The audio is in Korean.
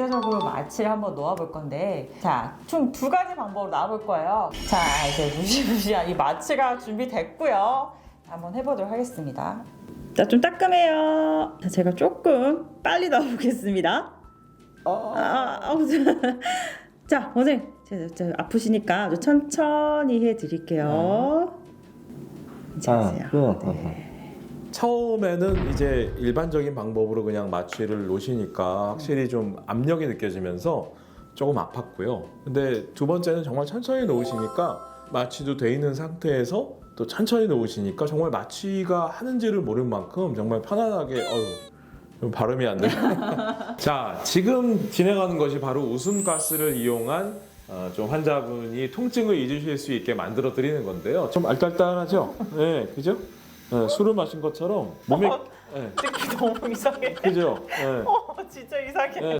국제적으로 마취를 한번 놓아볼 건데 자, 총 두 가지 방법으로 나와볼 거예요. 자, 이제 무시무시한 이 마취가 준비됐고요. 한번 해보도록 하겠습니다. 자, 좀 따끔해요. 자, 제가 조금 빨리 넣어보겠습니다. 아, 아우, 자, 원장님, 제, 제 아프시니까 천천히 해드릴게요. 아, 자세요. 그, 네. 처음에는 이제 일반적인 방법으로 그냥 마취를 놓으시니까 확실히 좀 압력이 느껴지면서 조금 아팠고요. 근데 두 번째는 정말 천천히 놓으시니까 마취도 돼 있는 상태에서 또 천천히 놓으시니까 정말 마취가 하는지를 모를 만큼 정말 편안하게 어휴 좀 발음이 안 돼요. 자, 지금 진행하는 것이 바로 웃음 가스를 이용한 어, 좀 환자분이 통증을 잊으실 수 있게 만들어 드리는 건데요. 좀 알딸딸하죠? 네, 그죠? 네, 술을 마신 것처럼 몸에 네, 느낌 너무 이상해. 그죠? 네. 어, 진짜 이상해.